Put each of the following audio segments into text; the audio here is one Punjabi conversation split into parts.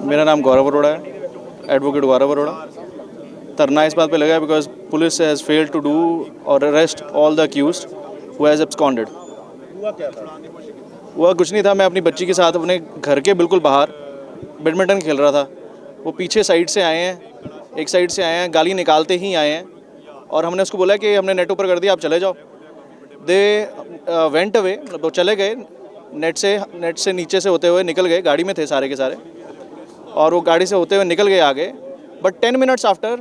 मेरा नाम गौरव अरोड़ा है एडवोकेट गौरव अरोड़ा। धरना इस बात पे लगा है because police has failed to do और arrest all the accused who has absconded हुआ कुछ नहीं था मैं अपनी बच्ची के साथ अपने घर के बिल्कुल बाहर बैडमिंटन खेल रहा था। वो पीछे साइड से आए हैं एक साइड से आए हैं गाली निकालते ही आए हैं और हमने उसको बोला कि हमने नेट ऊपर कर दिया आप चले जाओ। दे वेंट अवे वो चले गए नेट से नेट से नीचे से होते हुए निकल गए गाड़ी में थे सारे के सारे। और वो गाड़ी से होते हुए निकल गए आगे। But ten minutes after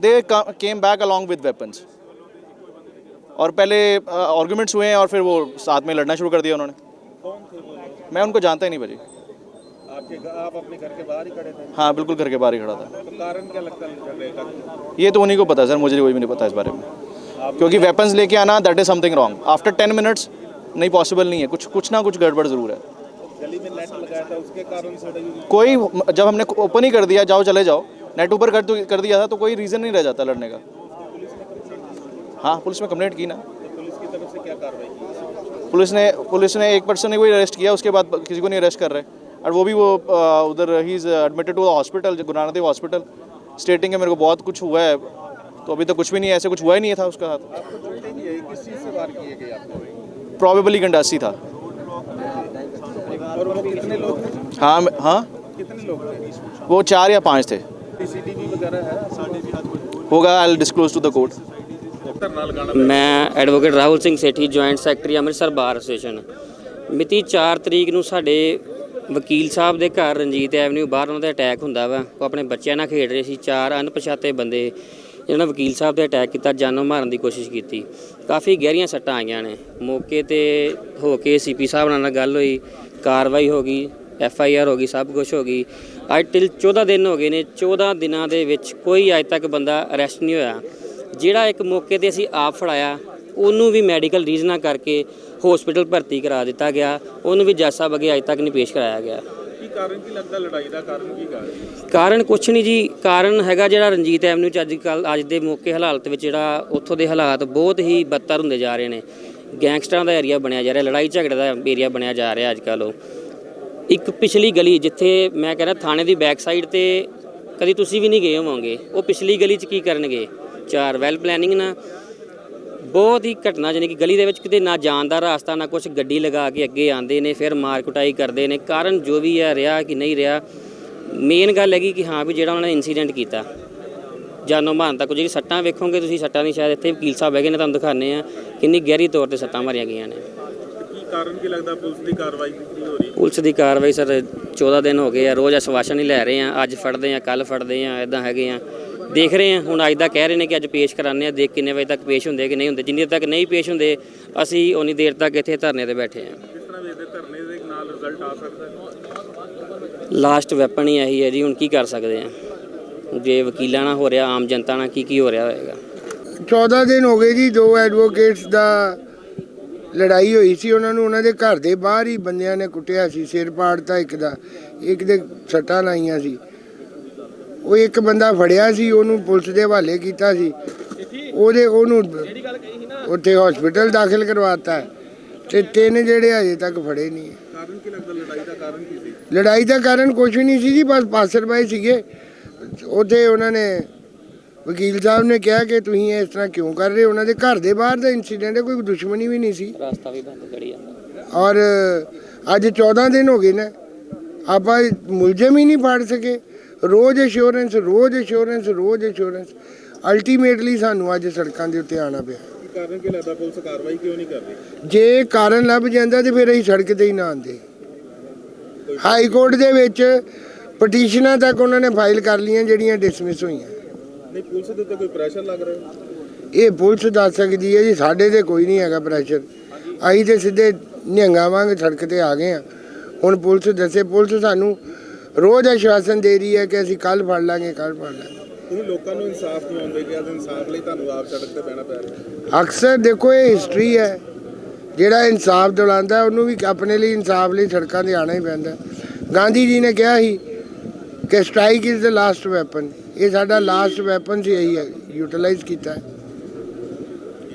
they came back along with weapons और पहले आर्गूमेंट्स हुए हैं और फिर वो साथ में लड़ना शुरू कर दिया उन्होंने। मैं उनको जानता ही नहीं भाजी। आपके आप अपने घर के बाहर ही खड़े थे? हाँ बिल्कुल घर के बाहर ही खड़ा था। तो कारण क्या लगता है ये तो उन्हीं को पता सर मुझे कोई भी नहीं पता इस बारे में। क्योंकि वेपन्स लेके आना that is something wrong after ten minutes नहीं पॉसिबल नहीं है। कुछ कुछ ना कुछ गड़बड़ ज़रूर है। गली में नेट लगाया था उसके कारण कोई जब हमने ओपन ही कर दिया जाओ चले जाओ नेट ऊपर कर कर दिया था तो कोई रीज़न नहीं रह जाता लड़ने का। हाँ पुलिस में कंप्लेंट की ना। तो पुलिस ने पुलिस ने एक पर्सन ने कोई अरेस्ट किया उसके बाद किसी को नहीं अरेस्ट कर रहे। और वो भी वो उधर ही is admitted to hospital Guru Nanak Dev hospital स्टेटिंग है मेरे को बहुत कुछ हुआ है तो अभी तक कुछ भी नहीं है ऐसे कुछ हुआ ही नहीं था उसका साथ आपको? प्रॉबेबली गंडासी था। और वो कितने लोग थे हाँ मैं- हाँ कितने लोग थे वो चार या पाँच थे सीसीटीवी वगैरह है होगा I disclose to the court धरना लगाना ਮੈਂ advocate Rahul Singh Sethi joint secretary Amritsar bar association ਮਿਤੀ 4 ਤਰੀਕ ਨੂੰ ਸਾਡੇ ਵਕੀਲ ਸਾਹਿਬ ਦੇ ਘਰ ਰਣਜੀਤ ਐਵਨਿਊ ਬਾਹਰ ਉਹਨਾਂ ਦਾ ਅਟੈਕ ਹੁੰਦਾ ਵਾ ਉਹ ਆਪਣੇ ਬੱਚਿਆਂ ਨਾਲ ਖੇਡ ਰਹੇ ਸੀ ਚਾਰ ਅਣਪਛਾਤੇ ਬੰਦੇ ਜਿਹਨਾਂ ਨੇ ਵਕੀਲ ਸਾਹਿਬ ਤੇ ਅਟੈਕ ਕੀਤਾ ਜਾਨੋਂ ਮਾਰਨ ਦੀ ਕੋਸ਼ਿਸ਼ ਕੀਤੀ ਕਾਫੀ ਗਹਿਰੀਆਂ ਸੱਟਾਂ ਆਈਆਂ ਨੇ ਮੌਕੇ ਤੇ ਹੋ ਕੇ ਸੀਪੀ ਸਾਹਿਬ ਨਾਲ ਗੱਲ ਹੋਈ ਕਾਰਵਾਈ ਹੋ ਗਈ ਐਫ ਆਈ ਆਰ ਹੋ ਗਈ ਸਭ ਕੁਝ ਹੋ ਗਈ। ਅੱਜ ਟਿਲ 14 ਦਿਨ ਹੋ ਗਏ ਨੇ 14 ਦਿਨਾਂ ਦੇ ਵਿੱਚ ਕੋਈ ਅੱਜ ਤੱਕ ਬੰਦਾ ਅਰੈਸਟ ਨਹੀਂ ਹੋਇਆ। ਜਿਹੜਾ ਇੱਕ ਮੌਕੇ ਤੇ ਅਸੀਂ ਆਪ ਫੜਾਇਆ ਉਹਨੂੰ ਵੀ ਮੈਡੀਕਲ ਰੀਜ਼ਨਾਂ ਕਰਕੇ ਹਸਪੀਟਲ ਭਰਤੀ ਕਰਾ ਦਿੱਤਾ ਗਿਆ। ਉਹਨੂੰ ਵੀ ਜੱਜ ਸਾਹਿਬ ਅੱਗੇ ਅਜੇ ਤੱਕ ਨਹੀਂ ਪੇਸ਼ ਕਰਾਇਆ ਗਿਆ। ਕੀ ਕਾਰਨ ਕੀ ਲੱਗਦਾ ਲੜਾਈ ਦਾ? ਕਾਰਨ ਕੀ ਗਾ ਕਾਰਨ ਕੁਛ ਨਹੀਂ ਜੀ। ਕਾਰਨ ਹੈਗਾ ਜਿਹੜਾ ਰਣਜੀਤ ਐਵਨਿਊ ਚ ਅੱਜ ਕੱਲ ਅੱਜ ਦੇ ਮੌਕੇ ਹਾਲਾਤ ਵਿੱਚ ਜਿਹੜਾ ਉੱਥੋਂ ਦੇ ਹਾਲਾਤ ਬਹੁਤ ਹੀ ਬੱਤਰ ਹੁੰਦੇ ਜਾ ਰਹੇ ਨੇ। ਗੈਂਗਸਟਰਾਂ ਦਾ ਏਰੀਆ ਬਣਿਆ ਜਾ ਰਿਹਾ, ਲੜਾਈ ਝਗੜੇ ਦਾ ਏਰੀਆ ਬਣਿਆ ਜਾ ਰਿਹਾ ਅੱਜ ਕੱਲ੍ਹ ਉਹ। ਇੱਕ ਪਿਛਲੀ ਗਲੀ ਜਿੱਥੇ ਮੈਂ ਕਹਿੰਦਾ ਥਾਣੇ ਦੀ ਬੈਕ ਸਾਈਡ ਤੇ ਕਦੀ ਤੁਸੀਂ ਵੀ ਨਹੀਂ ਗਏ ਹੋਵੋਗੇ, ਉਹ ਪਿਛਲੀ ਗਲੀ 'ਚ ਕੀ ਕਰਨਗੇ? ਚਾਰ ਵੈਲ ਪਲੈਨਿੰਗ ਨਾ। ਬਹੁਤ ਹੀ ਘਟਨਾ ਜਾਣੀ ਕਿ ਗਲੀ ਦੇ ਵਿੱਚ ਕਿਤੇ ਨਾ ਜਾਣ ਦਾ ਰਾਸਤਾ, ਨਾ ਕੁਝ ਗੱਡੀ ਲਗਾ ਕੇ ਅੱਗੇ ਆਉਂਦੇ ਨੇ, ਫਿਰ ਮਾਰ ਕੁਟਾਈ ਕਰਦੇ ਨੇ। ਕਾਰਨ ਜੋ ਵੀ ਹੈ, ਰਿਹਾ ਕਿ ਨਹੀਂ ਰਿਹਾ ਮੇਨ ਗੱਲ ਹੈਗੀ ਕਿ ਹਾਂ ਵੀ ਜਿਹੜਾ ਉਹਨਾਂ ਨੇ ਇਨਸੀਡੈਂਟ ਕੀਤਾ। ਜਾਨੋਂ ਮਾਰਨ ਤੱਕ ਜਿਹੜੀ ਸੱਟਾਂ ਵੇਖੋਗੇ ਤੁਸੀਂ, ਸੱਟਾਂ ਨਹੀਂ ਸ਼ਾਇਦ ਇੱਥੇ ਵਕੀਲ ਸਾਹਿਬ ਹੈਗੇ ਨੇ, ਤੁਹਾਨੂੰ ਦਿਖਾਣੇ ਆ ਕਿੰਨੀ ਗਹਿਰੀ ਤੌਰ ਤੇ ਸੱਟਾਂ ਮਾਰੀਆਂ ਗਈਆਂ ਨੇ। ਕੀ ਕਾਰਨ ਕੀ ਲੱਗਦਾ ਪੁਲਿਸ ਦੀ ਕਾਰਵਾਈ ਨਹੀਂ ਹੋ ਰਹੀ ਪੁਲਿਸ ਦੀ ਕਾਰਵਾਈ ਸਰ 14 ਦਿਨ ਹੋ ਗਏ ਆ ਰੋਜ਼ ਅਸਵਾਸ਼ਨ ਹੀ ਲੈ ਰਹੇ ਆ ਅੱਜ ਫੜਦੇ ਆ ਕੱਲ ਫੜਦੇ ਆ ਇਦਾਂ ਹੈਗੇ ਆ ਦੇਖ ਰਹੇ ਆ ਹੁਣ ਅੱਜ ਦਾ ਕਹਿ ਰਹੇ ਨੇ ਕਿ ਅੱਜ ਪੇਸ਼ ਕਰਾਣੇ ਆ ਦੇਖ ਕਿੰਨੇ ਵਜੇ ਤੱਕ ਪੇਸ਼ ਹੁੰਦੇ ਕਿ ਨਹੀਂ ਹੁੰਦੇ ਜਿੰਨੀ ਦੇਰ ਤੱਕ ਨਹੀਂ ਪੇਸ਼ ਹੁੰਦੇ ਅਸੀਂ ਉਨੀ ਦੇਰ ਤੱਕ ਇੱਥੇ ਧਰਨੇ ਤੇ ਬੈਠੇ ਆ ਕਿਸ ਤਰ੍ਹਾਂ ਵੇਖਦੇ ਧਰਨੇ ਦੇ ਨਾਲ ਰਿਜ਼ਲਟ ਆ ਸਕਦਾ ਹੈ? ਲਾਸਟ ਵੈਪਨ ਹੀ ਇਹੀ ਹੈ ਜੀ ਹੁਣ ਕੀ ਕਰ ਸਕਦੇ ਆ ਜੇ ਵਕੀਲਾਂ ਨਾਲ ਹੋ ਰਿਹਾ ਆਮ ਜਨਤਾ ਨਾਲ ਕੀ ਕੀ ਹੋ ਰਿਹਾ ਹੋਏਗਾ? 14 ਦਿਨ ਹੋ ਗਏ ਜੀ ਦੋ ਐਡਵੋਕੇਟਸ ਦਾ ਲੜਾਈ ਹੋਈ ਸੀ ਉਹਨਾਂ ਨੂੰ ਉਹਨਾਂ ਦੇ ਘਰ ਦੇ ਬਾਹਰ ਹੀ ਬੰਦਿਆਂ ਨੇ ਕੁੱਟਿਆ ਸੀ ਸਿਰ ਪਾੜਤਾ ਇੱਕ ਦਾ ਇੱਕ ਦੇ ਸੱਟਾਂ ਲਾਈਆਂ ਸੀ। ਉਹ ਇੱਕ ਬੰਦਾ ਫੜਿਆ ਸੀ ਉਹਨੂੰ ਪੁਲਿਸ ਦੇ ਹਵਾਲੇ ਕੀਤਾ ਸੀ। ਉਹਦੇ ਉਹਨੂੰ ਉੱਥੇ ਹਸਪੀਟਲ ਦਾਖਲ ਕਰਵਾਤਾ। ਤੇ ਤਿੰਨ ਜਿਹੜੇ ਅਜੇ ਤੱਕ ਫੜੇ ਨਹੀਂ। ਕਾਰਨ ਕੀ ਲੱਗਦਾ? ਲੜਾਈ ਦਾ ਕਾਰਨ ਕੀ ਸੀ? ਲੜਾਈ ਦਾ ਕਾਰਨ ਕੁਝ ਨਹੀਂ ਸੀ ਜੀ ਬਸ ਪਾਸਰਬਾਈ ਸੀਗੇ। ਉੱਥੇ ਉਹਨਾਂ ਨੇ ਵਕੀਲ ਸਾਹਿਬ ਨੇ ਕਿਹਾ ਕਿ ਤੁਸੀਂ ਇਸ ਤਰ੍ਹਾਂ ਕਿਉਂ ਕਰ ਰਹੇ ਹੋ? ਉਹਨਾਂ ਦੇ ਘਰ ਦੇ ਬਾਹਰ ਦਾ ਇਨਸੀਡੈਂਟ ਹੈ ਕੋਈ ਦੁਸ਼ਮਣੀ ਵੀ ਨਹੀਂ ਸੀ। ਰਸਤਾ ਵੀ ਬੰਦ ਕਰੀ ਜਾਂਦਾ। ਔਰ ਅੱਜ 14 ਦਿਨ ਹੋ ਗਏ ਨੇ। ਆਪਾਂ ਮੁਲਜ਼ਮ ਹੀ ਨਹੀਂ ਫੜ ਸਕੇ। ਰੋਜ਼ ਅਸ਼ੋਰੈਂਸ ਰੋਜ਼ ਅਸ਼ੋਰੈਂਸ ਰੋਜ਼ ਅਸ਼ੋਰੈਂਸ ਅਲਟੀਮੇਟਲੀ ਸਾਨੂੰ ਅੱਜ ਸੜਕਾਂ ਦੇ ਉੱਤੇ ਆਣਾ ਪਿਆ। ਕੀ ਕਾਰਨ ਕੀ ਲੱਗਦਾ? ਪੁਲਿਸ ਕਾਰਵਾਈ ਕਿਉਂ ਨਹੀਂ ਕਰ ਰਹੀ? ਜੇ ਕਾਰਨ ਲੱਭ ਜਾਂਦਾ ਤੇ ਫਿਰ ਅਸੀਂ ਸੜਕ ਤੇ ਹੀ ਨਾ ਆਂਦੇ ਹਾਈ ਕੋਰਟ ਦੇ ਵਿੱਚ ਪਟੀਸ਼ਨਾਂ ਤੱਕ ਉਹਨਾਂ ਨੇ ਫਾਈਲ ਕਰ ਲਈਆਂ ਜਿਹੜੀਆਂ ਡਿਸਮਿਸ ਹੋਈਆਂ। ਨਹੀਂ ਪੁਲਿਸ ਦੇ ਉੱਤੇ ਕੋਈ ਪ੍ਰੈਸ਼ਰ ਲੱਗ ਰਿਹਾ? ਇਹ ਪੁਲਿਸ ਦੱਸ ਸਕਦੀ ਹੈ ਜੀ ਸਾਡੇ ਤੇ ਕੋਈ ਨਹੀਂ ਹੈਗਾ ਪ੍ਰੈਸ਼ਰ ਅਸੀਂ ਤੇ ਸਿੱਧੇ ਨਿਹੰਗਾਂ ਵਾਂਗ ਸੜਕ ਤੇ ਆ ਗਏ ਆ ਹੁਣ ਪੁਲਿਸ ਦੱਸੇ ਪੁਲਿਸ ਸਾਨੂੰ ਰੋਜ਼ ਆਸ਼ਵਾਸਨ ਦੇ ਰਹੀ ਹੈ ਕਿ ਅਸੀਂ ਕੱਲ ਫੜ ਲਾਂਗੇ ਕੱਲ ਫੜ ਲਾਂਗੇ। ਤੁਸੀਂ ਲੋਕਾਂ ਨੂੰ ਇਨਸਾਫ ਨਹੀਂ ਆਉਂਦੇ ਕਿ ਅੱਜ ਇਨਸਾਫ ਲਈ ਤੁਹਾਨੂੰ ਆਪ ਸੜਕ ਤੇ ਬਹਿਣਾ ਪੈ ਰਿਹਾ? ਅਕਸਰ ਦੇਖੋ ਇਹ ਹਿਸਟਰੀ ਹੈ। ਜਿਹੜਾ ਇਨਸਾਫ ਦਿਲਾਉਂਦਾ ਉਹਨੂੰ ਵੀ ਆਪਣੇ ਲਈ ਇਨਸਾਫ ਲਈ ਸੜਕਾਂ ਤੇ ਆਣਾ ਹੀ ਪੈਂਦਾ। ਗਾਂਧੀ ਜੀ ਨੇ ਕਿਹਾ ਸੀ ਕਿ strike is the last weapon ਇਹ ਸਾਡਾ ਲਾਸਟ ਵੈਪਨ ਸੀ ਇਹੀ ਹੈ ਯੂਟਿਲਾਈਜ਼ ਕੀਤਾ